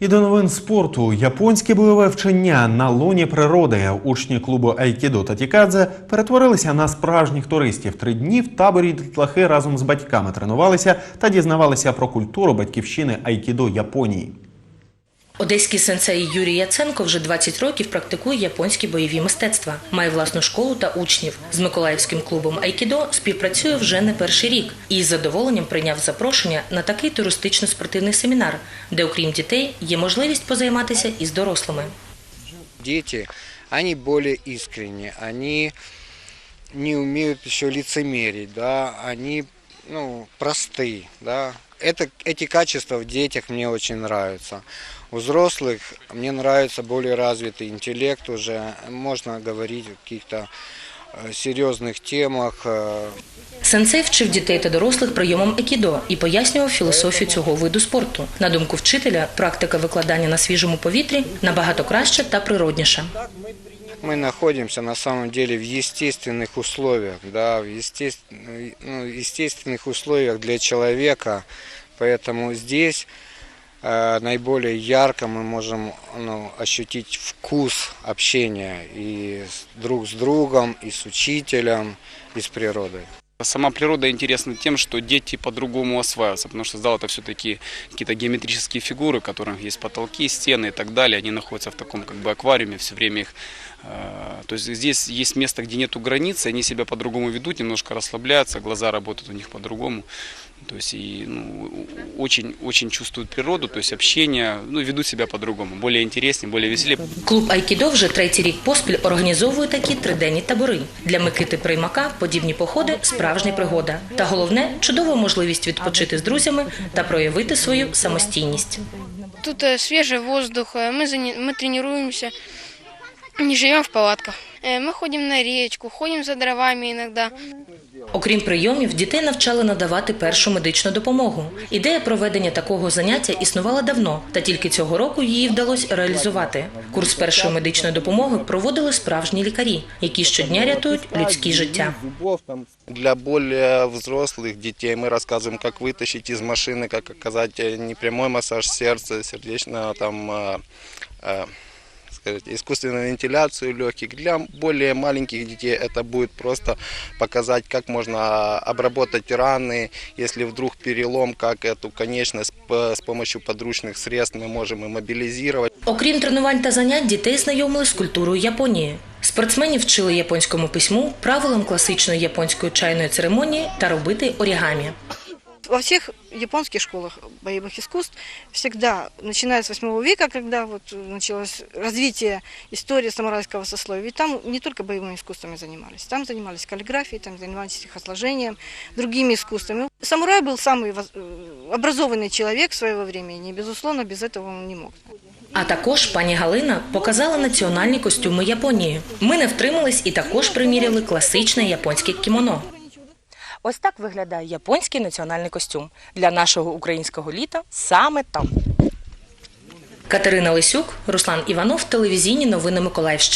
І до новин спорту. Японське бойове вчення на лоні природи. Учні клубу Айкідо та Тікадзе перетворилися на справжніх туристів. Три дні в таборі дітлахи разом з батьками тренувалися та дізнавалися про культуру батьківщини Айкідо Японії. Одеський сенсей Юрій Яценко вже 20 років практикує японські бойові мистецтва, має власну школу та учнів. З Миколаївським клубом Айкідо співпрацює вже не перший рік і з задоволенням прийняв запрошення на такий туристично-спортивний семінар, де, окрім дітей, є можливість позайматися із дорослими. дети, они более искренни, они не умеют еще лицемерить, да, они ну, просты, да. Это, эти качества в детях мне очень нравятся. У взрослых мне нравится более развитый интеллект уже, можно говорить о каких-то э, серьезных темах, э, Сенсей вчив дітей та дорослих прийомам екідо і пояснював філософію цього виду спорту. На думку вчителя, практика викладання на свіжому повітрі набагато краще та природніша. Мы находимся на самом деле в естественных условиях, да, в естествен- ну, естественных условиях для человека, поэтому здесь э, наиболее ярко мы можем ну, ощутить вкус общения и друг с другом, и с учителем, и с природой. Сама природа интересна тем, что дети по-другому осваиваются, потому что зал это все-таки какие-то геометрические фигуры, у которых есть потолки, стены и так далее. Они находятся в таком как бы аквариуме, все время их... э, То есть здесь есть место, где нету границы, они себя по-другому ведут, немножко расслабляются, глаза работают у них по-другому. То есть и ну, очень, очень чувствуют природу, то есть общение, ну, ведут себя по-другому, более интереснее, более веселее. Клуб Айкідо вже третій рік поспіль організовує такі триденні табори. Для Микити Приймака подібні походи справжня пригода. Та головне чудова можливість відпочити з друзями та проявити свою самостійність. Тут э, свежий воздух, э, мы, заня- мы тренируемся, не живем в палатках. Э, Мы ходим на речку, ходим за дровами иногда. Окрім прийомів, дітей навчали надавати першу медичну допомогу. Ідея проведення такого заняття існувала давно, та тільки цього року її вдалося реалізувати. Курс першої медичної допомоги проводили справжні лікарі, які щодня рятують людські життя. Для более взрослых детей мы рассказываем, как вытащить из машины, как оказать э, непрямой массаж сердца, сердечно, там, э, э, сказать, искусственную вентиляцию легких. Для более маленьких детей это будет просто показать, как можно обработать раны, если вдруг перелом, как эту конечность п- с помощью подручных средств мы можем иммобилизировать. Окрім тренувань та занять, дітей знайомили з культурою Японії. Спортсменів вчили японському письму, правилам класичної японської чайної церемонії та робити орігамі. Во всех японских школах боевых искусств всегда, начиная с 8 века, когда вот началось развитие истории самурайского сословия, ведь там не только боевыми искусствами занимались, там занимались каллиграфией, там занимались стихосложением, другими искусствами. Самурай был самый воз- э, образованный человек своего времени, и, безусловно, без этого он не мог. А також пані Галина показала національні костюми Японії. Ми не втримались і також приміряли класичне японське кімоно. Ось так виглядає японський національний костюм для нашого українського літа саме там. Катерина Лисюк, Руслан Іванов, телевізійні новини Миколаївщини.